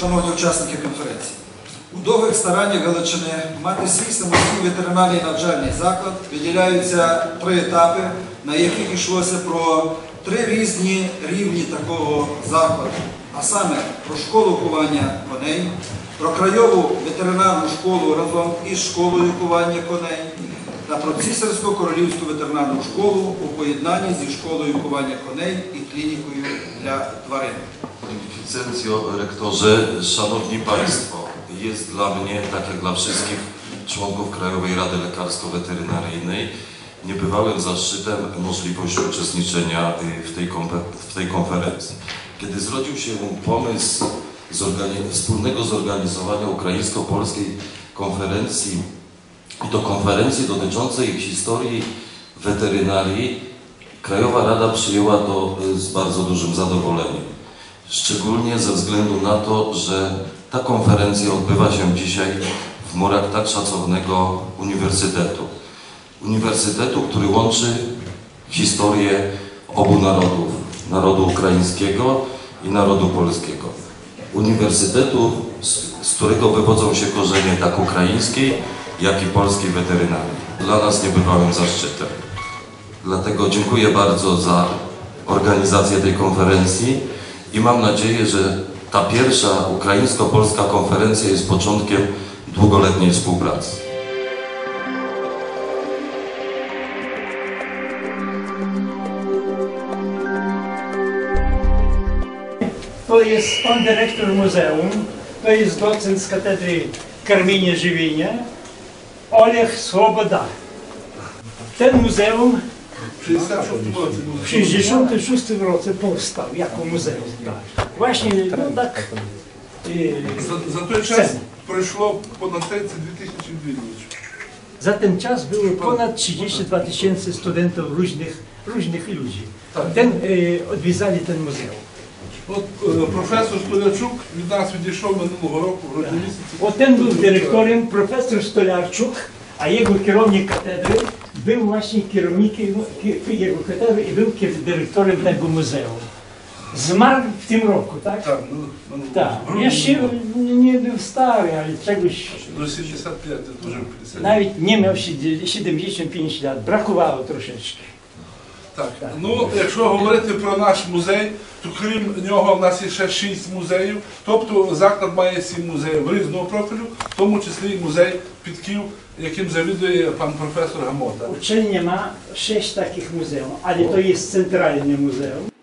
Шановні учасники конференції, у довгих стараннях Галичини мати свій самостійний ветеринарний навчальний заклад виділяються три етапи, на яких йшлося про три різні рівні такого закладу, а саме про школу кування коней, про краєву ветеринарну школу разом із школою кування коней та про цісарську королівську ветеринарну школу у поєднанні зі школою кування коней і клінікою для тварин. Licencjo, rektorze, szanowni państwo, jest dla mnie, tak jak dla wszystkich członków Krajowej Rady Lekarsko-Weterynaryjnej, niebywałym zaszczytem możliwość uczestniczenia y, w tej, kompe- w tej konferencji. Kiedy zrodził się pomysł zorgani- wspólnego zorganizowania ukraińsko-polskiej konferencji i to konferencji dotyczącej historii weterynarii, Krajowa Rada przyjęła to z bardzo dużym zadowoleniem. Szczególnie ze względu na to, że ta konferencja odbywa się dzisiaj w murach tak szacownego uniwersytetu. Uniwersytetu, który łączy historię obu narodów, narodu ukraińskiego i narodu polskiego. Uniwersytetu, z, z którego wywodzą się korzenie tak ukraińskiej, jak i polskiej weterynarii. Dla nas niebywałym zaszczytem. Dlatego dziękuję bardzo za organizację tej konferencji i mam nadzieję, że ta pierwsza ukraińsko-polska konferencja jest początkiem długoletniej współpracy. To jest pan dyrektor muzeum, to jest docent z katedry karmienia żywienia, Olech Swoboda. Ten muzeum w 1966 roku powstał jako muzeum. Właśnie no tak. Y, za, za ten czas ponad 32 tysięcy ludzi. Za ten czas było ponad 32 tysięcy studentów różnych, różnych ludzi. Tak. Ten, y, odwiedzali ten muzeum. От е, професор Столярчук від нас відійшов минулого року в грудні місяці. От він був директором, професор Столярчук, а його керівник катедри був власне керівник його катедри і був директором того музею. Змар в тим року, так? Tak. No, no, tak. Ja się nie był stary, ale czegoś... Do 75 lat, dużo Nawet nie miał 75 lat, бракувало трошечки. Так, ну якщо говорити про наш музей, то крім нього в нас є ще шість музеїв. Тобто заклад має сім музеїв різного профілю, в тому числі і музей Підків, яким завідує пан професор Гамота. Uczelnia ma шість таких музеїв, ale то є центральний muzeum.